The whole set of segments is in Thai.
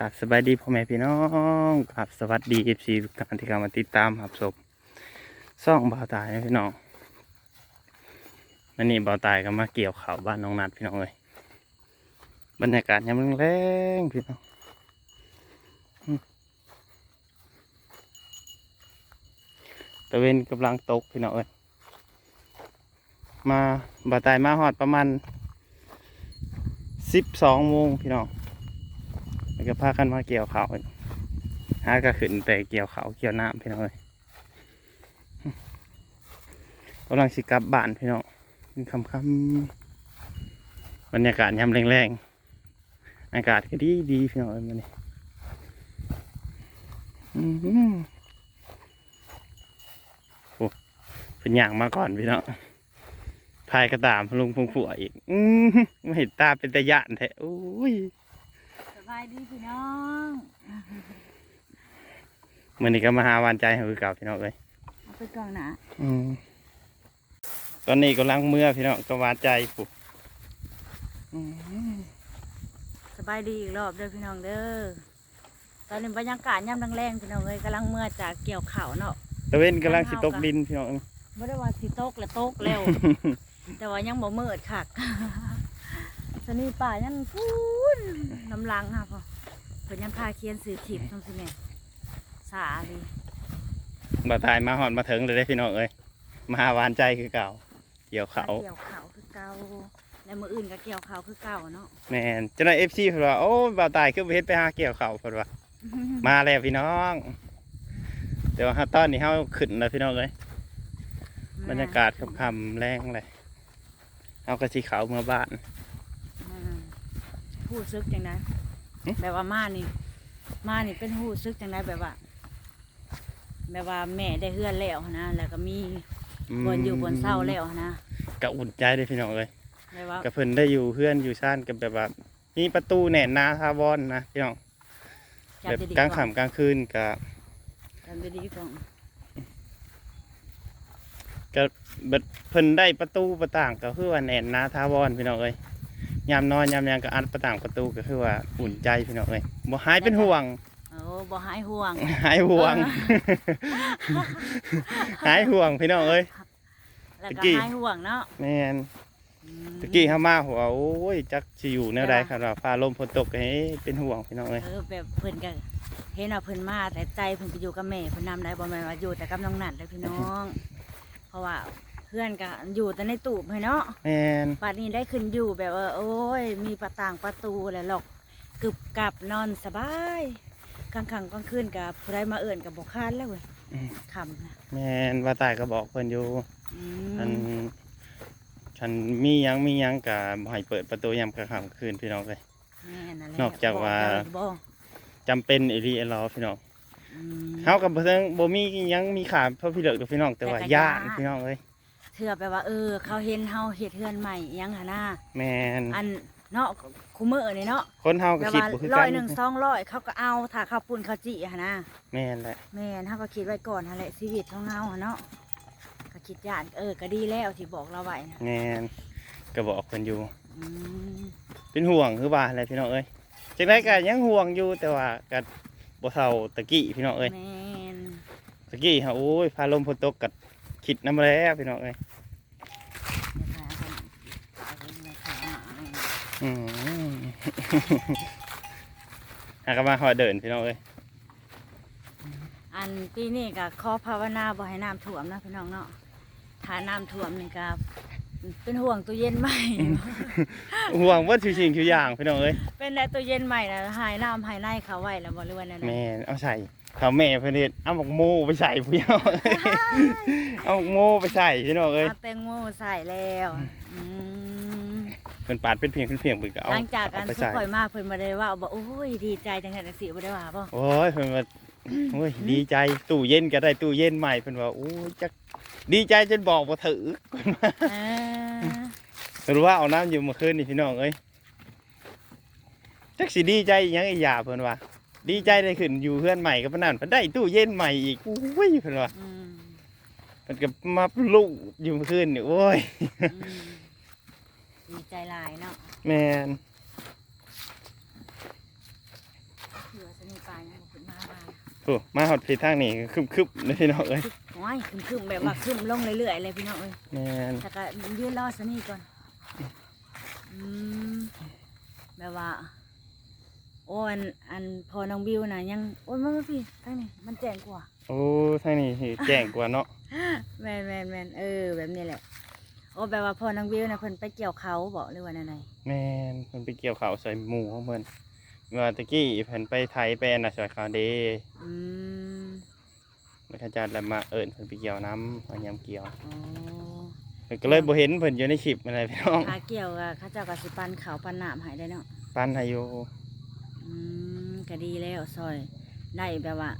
กับสบายดีพ่อแม่พี่น้องกับสวัสดีเอฟซีทุกท่านที่เข้ามาติดตามรับชมซ่องบ่าวตายนะพี่น้องวันนี้บ่าวตายก็มาเกี่ยวข่าวบ้านน้องนัดพี่น้องเลยบรรยากาศยามแรงๆพี่น้องตะเวนกำลังตกพี่น้องเอ้ยมาบ่าวตายมาหอดประมาณสิบสองโมงพี่น้อง ก็พากันมาเกี่ยวเขาวหาก็ขึ้นไปเกี่ยวเขาเกี่ยวน้ำพี่น้องเลยกำลังสิกลับบ้านพี่น้องเป็นคำคำๆบรรยากาศยามแรงๆ อากาศก็ดีดีๆพี่น้องเอ้ยมันนี่อื้อหือโอ้เป็นอย่างมาก่อนพี่น้องพายกระตามลุงพงผัวอีก อืไม่เห็นตาเป็นตะยานแท้โอ้ย บายดีพี่น้องมื่อนี้ก็มาหาวานใจให้คือเก่าพี่น้องเลยเอาไปกล่องหนาอืมตอนนี้กำลังเมื่อพี่น้องก็หวานใจปุ๊บอืมสบายดีอีกรอบเด้อพี่น้องเด้อตอนนี้บรรยากาศย่ำแรงๆพี่น้องเลยกำลังเมื่อจากเกี่ยวข่าวเนาะตะเวนกำลังสิตกดินพี่น้อง ไม่ได้ว่าสิตกและตกแล้ว แต่ว่ายังบ่มืดคัก สนีป่ายังพูนน้ำลังค่ะพ่อเพิ่นยังพาเคียนสื่อถิบทั้งสิแม่สาดีบ่ตายมาหอนมาถึงเลยได้อพี่น้องเอ้ยมาหาวานใจคือเก่า เกี่ยวเขาเกี่ยวข่าวคือเก่าแล้วมืออื่นก็เกี่ยวข่าวคือเก่าเนาะแมนเจ้านายเอฟซีเพิ่นว่าโอ้บ่าวตายคือไปเฮ็ดไปหาเกี่ยวเขาเพิ่นว่ามาแล้วพี่น้องเดี๋ยวฮาตอนนี้เฮาขึ้นแล้วพี่น้องเอ้ยบรรยากาศค่ำๆแรงเลยเฮาก็สิเขาเมื่อบ้านอืม หู้ซึกจังไดหึแบบว่ามานี่ มานี่เป็นหู้ซึกจังไดแบบว่า แบบว่าแม่ได้เฮือนแล้วหั้นนะแล้วก็มีบนอยู่บนเศร้าแล้วหั้นนะก็อุ่นใจเด้อพี่น้องเอ้ยแบบว่ากับเพิ่นได้อยู่เพื่อนอยู่ซ่านกับแบบว่ามีประตูแหน่นาทาวอนนะพี่น้องแบบจำได้ดีกลางก่อนค่ำกลางคืนกับจำได้ดีก่อนกับแบบเพิ่นได้ประตูประต่างก็คือว่าแหน่นาทาวอนพี่น้องเอ้ย ยามนอนยามหยังก็อัดประต่างประตูก็คือว่าอุ่นใจพี่น้องเอ้ยบ่หายเป็นห่วง โอ้บ่หายห่วง หายห่วง หายห่วงพี่น้องเอ้ย แล้วตะก็กี้ หายห่วงเนาะแม่นอืมตะกี้เฮามาหัวโอ้ยจักสิอยู่แนวใดครับว่าฟ้าลมฝนตกก็ให้เป็นห่วงพี่น้องเอ้ย เออแบบเพิ่นก็เห็นว่าเพิ่นมาแต่ใจเพิ่นไปอยู่กับแม่เพิ่นนำได้บ่แม่นว่าอยู่แต่กับน้องนัดเลยพี่น้อง เพราะว่าเพื่อนก็อยู่แต่ในตูบให้เนาะแม่นป่านนี้ได้ขึ้นอยู่แบบว่าโอ้ย มีประต่างประตูแล้วหรอกกึบกับนอนสบายกลางค่ำกลางคืนกับผู้ใดมาเอื่นกับบกคานแล้วเว้ยอืมคำนะแม่นว่าตายก็บอกเพิ่นอยู่อือันมฉันมีหยังมีหยังกับให้เปิดประตูยามกลางค่ำคืนพี่น้องเลย แม่นั่นแหละนอกจากว่า บอกได้บ่จำเป็นอีหลีเอลอพี่น้องอืม เฮากับเพิ่นบ่มีหยังมีขาเพราะพี่เลิกกับพี่น้องแต่ว่าแต่ก็ย่านย้านพี่น้องเอ้ย เถื่อไปว่า เออ เขาเห็นเฮาเฮ็ดเฮือนใหม่อิหยังหนนะแม่นอันเนาะคุมือนี่เนาะคนเฮาก็แต่คิดว่าบ่คือร้กัอยนหนึ่งสองร้อยเขาก็เอาถ้าเขาปุ่นเขาจีหนนะแม่นแหละแม่นเฮาก็คิดไว้ก่อนหั่นแหละชีวิตของเฮาหั่นเนาะก็คิดย่านเออก็ดีแล้วที่บอกเราไว้นะแม่นก็บอกเพิ่นอยู่ อืมเป็นห่วงคือว่าอะไรพี่น้องเอ้ยจังไดก็ยังห่วงอยู่แต่ว่าก็บ่เท่าตะกี้พี่น้องเอ้ยแม่นตะกี้ฮะโอ้ยฟ้าลมฝนตกก็คิดนำแล้วพี่น้องเอ้ย อืมหากนมาหอเดินพี่น้องเอ้ยอันปีนี้ก็ขอภาวนาบ่ให้น้ำท่วมนะพี่น้องเนาะถ้าน้ำท่วมนี่ก็เป็นห่วงตู้เย็นใหม่ ห่วงว่าทุกสิ่งทุกอย่างพี่น้องเอ้ยเป็นแต่ตู้เย็นใหม่นะหายน้ำหายในเขาไว้แล้วบ่หรือว่าแนั่นแม่เอาใส่เขาแม่เพื่อนเฮ็ดเอาหมกโมไปใส่พี่น้องเอ้ยเอาหมกโมไปใส่พี่น้องเอ้ยเอาแตงโมใส่แล้วอืม เป็นปาดเป็นเพียงเป็นเพียงเพิ่นก็เอาหลังจากเอาอันไปสุใส่ข่อยมากเพิ่นมาได้ว่าบอกโอ้ยดีใจจังได๋สิบ่ได้ว่าบ่โอ้ยเพิ่นว่าโอ้ยดีใจตู้เย็นก็ได้ตู้เย็นใหม่เพิ่นว่าโอ้ยจักดีใจจนบอกบ่ถือเออหรือว่าเอาน้ำอยู่เมื่อคืนนี่พี่น้องเอ้ยจักสิดีใจอิหยังอีหยาเพิ่นว่า ดีใจได้ขึ้นอยู่เพื่อนใหม่ก็ปานนั้นเพิ่นได้ตู้เย็นใหม่อีกอุ้ยเพิ่นว่าอืมมันก็มาลูกอยู่เมื่อคืนนี่โอ้ย อืม ดีใจหลายเนาะแมนคือว่าสนีปลายังบ่ขึ้นมาบ้านโอ้มาฮอดพี่ทางนี้คึบๆเลยพี่น้องเอ้ยโอ้ยขึ้นๆแบบว่าขึ้นลงเรื่อยๆเลยพี่น้องเอ้ยแม่นแต่ก็ยืนรอสนีก่อนอืมแบบว่าโอ้อันอันพอน้องบิวน่ะยังโอ้ยมามาพี่ทางนี้มันแจ้งกว่า โอ้ทางนี้สิแจ้งกว่าเนาะแมนแมนแมนเออ แบบนี้แหละ โอ้แบบว่าพอน้องบิวน่ะเพิ่นไปเกี่ยวเขาบอกหรือว่าแนวไหนแม่นเพิ่นไปเกี่ยวข้าวใส่หมูของเพิ่นว่าตะกี้เพิ่นไปไทยไปอันน่ะสอยข้าวเด้อืมแล้วเขาจัดแล้วมาเอิ้นเพิ่นไปเกี่ยวน้ำเอายามเกี่ยว อ๋อเพิ่นก็เลยบ่เห็นเพิ่นอยู่ในคลิปอะไรพี่น้องพาเกี่ยวกับเขาเจ้าก็สิปันเขาวปันน้ำให้ได้เนาะ ปั้นให้อยู่อืมก็ดีแล้วซอย ได้แบบว่า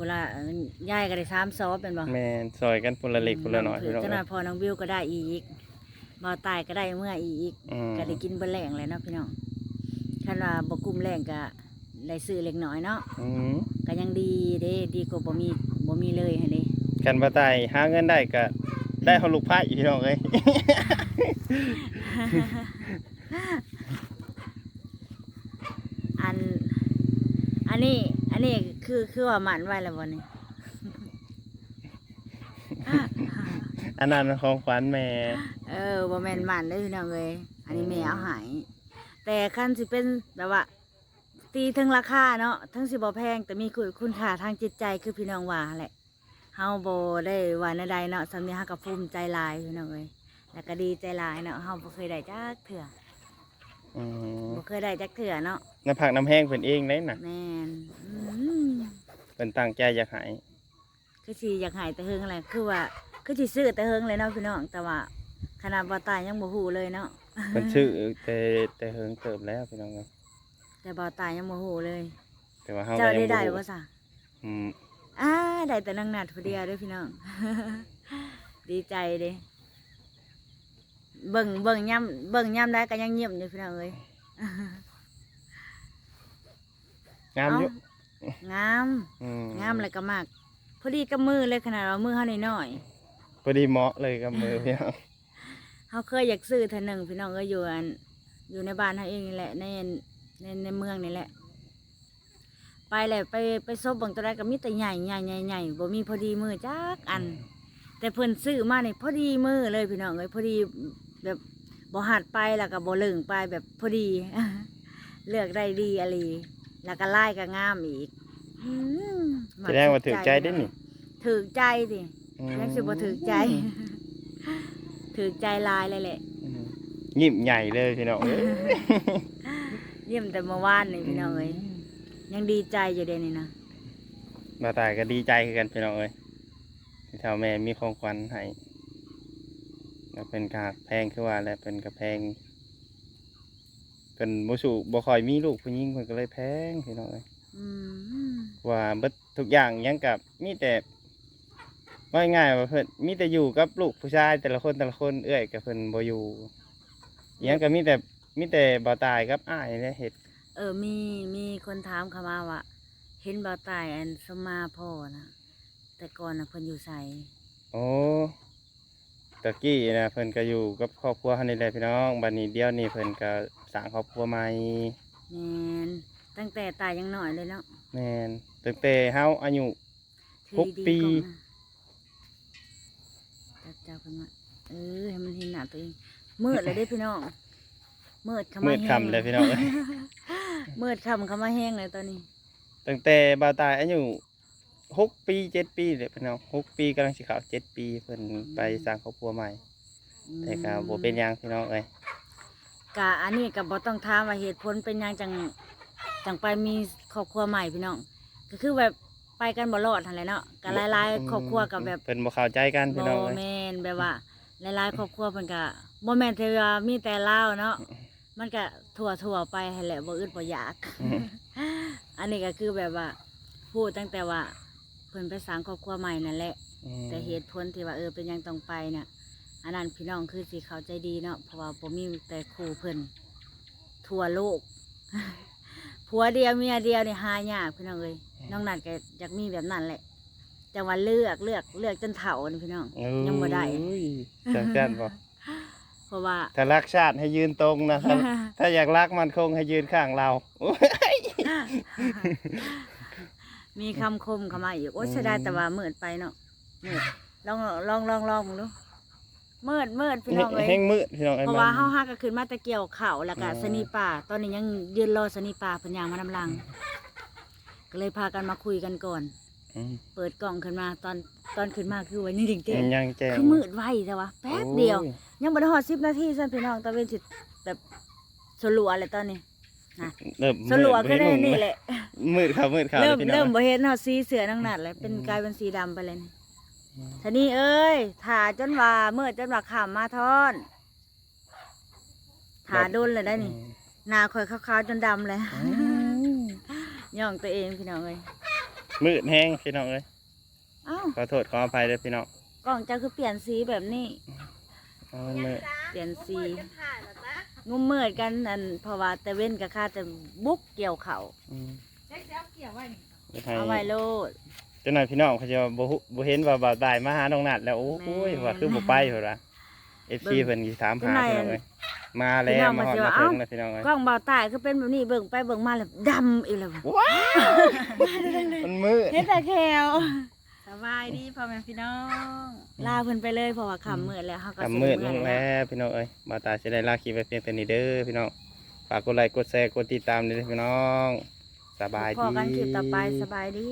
ผู้ละเอ่อยายก็ได้สามซอบเป็นบ่แม่นซอยกันคนละเล็กคนละน้อยถืพี่น้องขเอ้นาดยพอน้องบิวก็ได้อีกบ่าวตายก็ได้เมื่ออีก อืมก็ได้กินเบนแหลงเลยเนาะพี่น้องคันว่าบ่กุ้มแหลงก็ได้ซื้อเล็กน้อยเนาะอืมก็ยังดีเด้ดีกว่าบ่มีบ่มีเลยหั่นเด้กันบ่ตายหาเงินได้ก็ได้เฮาลูกพายพี่น้องเอ้ย อัน อันนี้ อันนี้ คือคือว่าหมันไว้แล้วบ่นี่อันนั้นของขวัญแม่ เออบ่แม่นหมันเด้อพี่น้องเอ้ยอันนี้แม่เอาใหายแต่คันสิเป็นแบบว่า ตีถึงราคาเนาะทั้งสิบ่แพงแต่มีคุณคุณค่าทางจิตใจคือพี่น้องว่าแหละเฮาบ่ได้ว่าในใดเนาะสำนี้เฮาก็ภูมิใจหลายพี่น้องเอ้ยแล้วก็ดีใจหลายเนาะเฮาบ่เคยได้จักเถื่ออืมบ่เคยได้จักเถื่อเนาะน้ำผักน้ำแห้งเพิ่นเองเลยน่ะ แม่นอืม เพิ่นตั้งใจอยากให้คือสิอยากหายแต่เฮิงอะไรคือว่าคือสิซื้อแต่เฮิงเลยเนาะพี่น้องแต่ว่าขนาดบ่ตายยังบ่ฮู้เลยเนาะเพิ่นชื่อแต่แต่เฮิงเติบแล้วพี่น้องเอ้ยแต่บ่ตายยังบ่ฮู้เลย แต่ว่าเฮาเจ้าก็ยัได้งได้บ่บ่รู้ซะอืมอ่าได้แต่นางนัดผู้เดียวเด้อพี่น้องดีใจเด้เบิ่งเบิ่งย่ำเบิ่งย่ำได้ก็ยังเงียบอยู่พี่น้องเอ้ยงามอยู่เอ้า งามอืมงามเลยก็มากพอดีกับมือเลยขนาดว่ามือเฮาน้อยๆพอดีเหมาะเลยกับมือพี่น้องเขาเคยอยากซื้อเท่านึงพี่น้องก็อยู่อันอยู่ในบ้านเขาเองนี่แหละในในในเมืองนี่แหละ ไปแหละไปไปซบบางตัวแรกก็มีแต่ใหญ่ใหญ่ใหญ่ใหญ่บ่มีพอดีมือจักอัน แต่เพิ่นซื้อมาเนี่ยพอดีมือเลยพี่น้องเลยพอดีแบบบ่หัดไปแล้วก็บ่เลิงไปแบบพอดี เลือกได้ดีอะไร แล้วก็ไล่ก็งามอีกอืมแสดงว่าถือใจได้นี่ถือใจดิอืมยังสิบ่ถือใจ ถือใจลายเลยแหละอืมยิ้มใหญ่เลยพี่น้องเอ้ยเยี่ยมแต่เมื่อวานนี่พี่น้องเอ้ยยังดีใจอยู่เดะนี่นะมาตายก็ดีใจคือกันพี่น้องเอ้ยที่เท่าแม่มีของขวัญให้แล้วเป็นกากแพงคือว่าแล้วเป็นกระแพง เป็นบ่สูบ่ค่อยมีลูกผู้หญิงเพิ่นก็เลยแพงพี่น้องเอ้ยอืมว่าเบิดทุกอย่างหยังกับมีแต่ว่าง่ายๆว่าเพิ่นมีแต่อยู่กับลูกผู้ชายแต่ละคนแต่ละคนเอื้อยกับเพิ่นบ่อยู่หยังก็มีแต่มีแต่บ่ตายกับอ้ายเนี่ยเฮ็ดเออมีมีคนถามเขามาว่าเห็นบ่าวตายอันสมมาพ่อนะแต่ก่อนนะเพิ่นอยู่ใส่โอ้ ตะกี้นะเพิ่นก็อยู่กับครอบครัวเฮานี่แหละพี่น้องบัดนี้เดี๋ยวนี้เพิ่นก็สร้างครอบครัวใหม่แมนตั้งแต่ตายยังหน่อยเลยเนาะแม่นตั้งแต่เฮาอายุ ถือหกดีๆปีก่อนนะจับเจ้าเพิ่นว่าเออให้มันเห็นหน้าตัวเองมืดเลยเด้พี่น้องมืดเข้ามามืดค่ำเลยพี่น้องเอ้ย มืดค่ำเข้ามาแห้งเลยตอนนี้ ตั้งแต่บ่าวตายอายุ หกปีเจ็ดปีเลยพี่น้องหกปีกำลังสิเข้าเจ็ดปีเพิ่นไปสร้างครอบครัวใหม่ แต่ก็บ่เป็นหยังพี่น้องเอ้ยกะอันนี้ก็บ่ต้องถามว่าเหตุผลเป็นหยังจังจังไปมีครอบครัวใหม่พี่น้องก็คือแบบไปกันบ่รอดหั่นแหละเนาะก็หลายๆครอบครัวกับแบบเพิ่นบ่เข้าใจกันพี่น้องบ่เอ้ย แม่นแบบว่าหลายๆครอบครัวเพิ่นก็บ่แม่นแต่ว่ามีแต่ลาวเนาะมันก็ทั่วๆไปหั่นแหละบ่อึดบ่อยาก อืม อันนี้ก็คือแบบว่าพูดตั้งแต่ว่า เพิ่นไปสร้างครอบครัวใหม่นั่นแหละ อืมแต่เหตุผลที่ว่าเออเป็นหยังต้องไปเนี่ยอันนั้นพี่น้องคือสิเข้าใจดีเนาะเพราะว่าผมมีแต่ครูเพิ่นทั่วโลก ผัวเดียวเมียเดียวนี่หายากพี่น้องเอ้ยน้องนัดก็อยากมีแบบนั้นแหละจังว่าเลือกเลือกเลือกจนเฒ่านี่พี่น้องยังบ่ได้อุ้ยจังจันบ่ เพราะว่า ถ้ารักชาติให้ยืนตรงนะถ้าถ้าอยากรักมันคงให้ยืนข้างเราโอ้ย มีคำคมเข้ามาอีกโอ้ยเสียดายแต่ว่ามืดไปเนาะมืดลองลองลองลองมึงดูมืดมืดพี่น้องเอ้ยแห้งมืดพี่น้องอ้ยเพราะว่ามันเฮาฮักก็ขึ้นมาแตะเกี่ยวข้าวแล้วก็อืมสนีป่า ตอนนี้ยังยืนรอสนีป่าเพิ่นย่างมานำลัง ก็เลยพากันมาคุยกันก่อนอืมเปิดกล่องขึ้นมาตอนตอนขึ้นมาคือวันนี้จริงยังแจ้งๆคือมืดไวแต่ว่าแป๊บเดียวโอ้ยังบ่ได้ฮอด10นาทีซั่นพี่น้องตะเวนสิแบบสลัวเลยตอนนี้เริ่มสลัวมืก็ดได้บ่เห็นี่งแหละ มืดครับมืดครับเริ่มพี่น้องเริ่มบ่เห็นเฮาสีเสือนังนัดเลยเป็นกลายเป็นสีดำไปเลยนี่ทีนี้เอ้ยถ่าจนว่ามืดจนว่าข้ามมาทอนถ่าโดนเลยได้นี่หนาข่อยขาวๆจนดำเลยอืมย่องตัวเองพี่น้องเลยมืดแห้งพี่น้องเอ้ยเอ้าขอโทษขออภัยด้วยพี่น้องกล่องจะคือเปลี่ยนสีแบบนี้ เอามันมืดเปลี่ยนสีงุ่มเมิดกันอันเพราะว่าแต่เว้นกับข้าแต่บุกเกี่ยวเขา อืมเกี่ยวไว้เดี๋ยวให้เอาไว้โลด เจ้าหน่อยพี่น้องเขาจะบ่ฮู้บ่เห็นว่าบ่าวตายมาหาน้องนัดแล้วโอ้แม่ยว่าคือบ่ไปเหรอวะ FC เพิ่นสิถามหาเจ้าหน่อยพี่น้องเอ้ยมาแล้พี่น้วองมามาฮอดเจอมาเอ้าถึงแล้วพี่น้องเอ้ยกล้องเบาตายคือเป็นแบบนี้เบิ่งไปเบิ่งมาแล้วดำอีกแล้วว่ะว้าวมันมืดเฮ็ดแต่แควสบายดีพ่อแม่พี่น้องลาเพิ่นไปเลยเพราะว่าค่ำมืดแล้วเฮาก็ทำสิมืดลเองแล้วแล้วพี่น้องเอ้ยบ่าวตายสิได้ลาคลิปไว้เพียงเท่านี้เด้อพี่น้องฝากกดไลค์กดแชร์กดติดตามด้วยพี่น้อง สบายพอดีกันคลิปต่อไปสบายดี